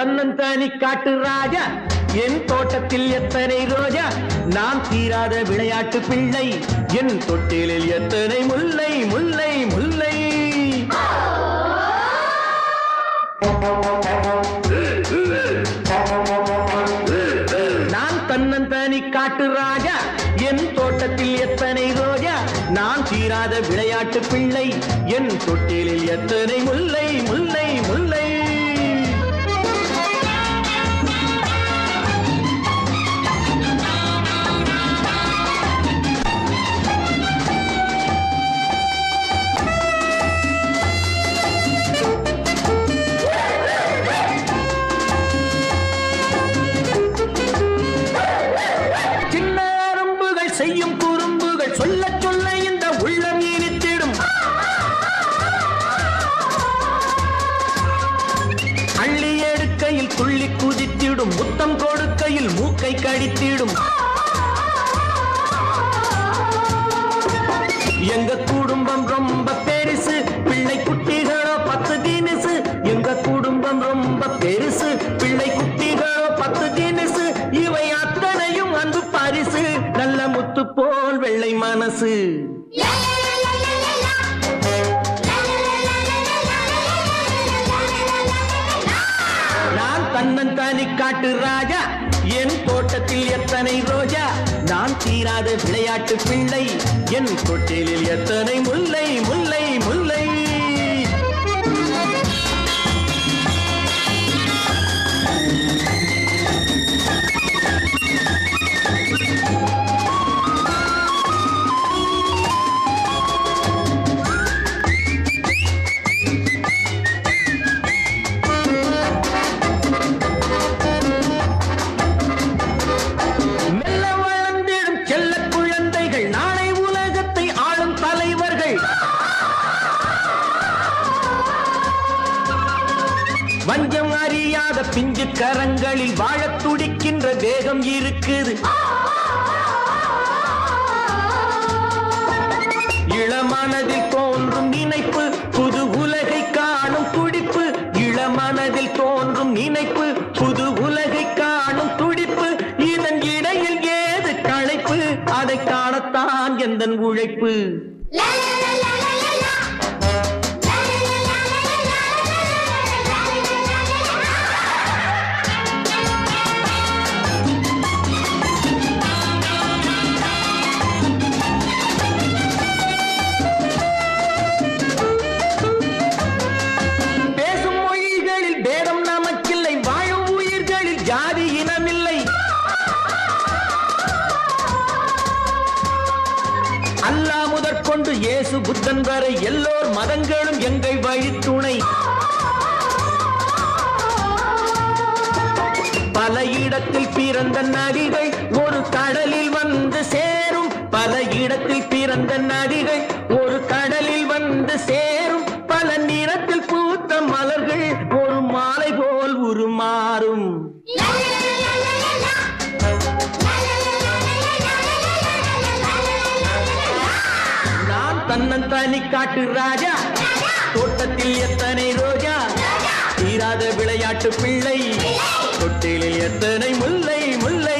தன்னந்தானி காட்டு ராஜா? என் தோட்டத்தில் எத்தனை ரோஜா? நான் தீராத விளையாட்டு பிள்ளை. என் தொட்டிலில் எத்தனை முல்லை முல்லை முல்லை? நான் தன்னந்தானி காட்டு ராஜா? என் தோட்டத்தில் எத்தனை ரோஜா? நான் தீராத விளையாட்டு பிள்ளை. என் தொட்டிலில் எத்தனை முல்லை முல்லை? குறும்புகள் சொல்ல சொல்ல இந்த உள்ளம் இனித்திடும். அள்ளி எடுக்கையில் துள்ளி குதித்திடும் முத்தம் கொடுக்கையில் மூக்கை கடித்திடும். எங்க குடும்பம் ரொம்ப பெருசு பிள்ளை குட்டிகளோ பத்து தினசு எங்க குடும்பம் ரொம்ப பெருசு பிள்ளை அரசு. நான் தன்னந்தானி காட்டு ராஜா. என் தோட்டத்தில் எத்தனை ரோஜா. நான் தீராத விளையாட்டு பிள்ளை. என் தொட்டிலில் எத்தனை முள் வஞ்சம் அறியாத பிஞ்சு கரங்களில் வாழ துடிக்கின்ற வேகம் இருக்குது. இளமனதில் தோன்றும் நினைப்பு புது உலகை காணும் துடிப்பு. இளமனதில் தோன்றும் நினைப்பு புது உலகை காணும் துடிப்பு. இதன் இடையில் ஏது களைப்பு? அதை காணத்தான் எந்தன் உழைப்பு? கொண்டு இயேசு புத்தன் வரை எல்லோர் மதங்களும் எங்கள் வழித்துணை. பல இடத்தில் பிறந்த நதிகள் ஒரு கடலில் வந்து சேரும். பல இடத்தில் பிறந்த நதிகள் ஒரு கடலில் வந்து சேரும். பல நிறத்தில் பூத்த மலர்கள் ஒரு மாலை போல் உருமாறும். தன்னந்தானி காட்டு ராஜா. தோட்டத்தில் எத்தனை ரோஜா? தீராத விளையாட்டு பிள்ளை. தொட்டிலில் எத்தனை முல்லை முல்லை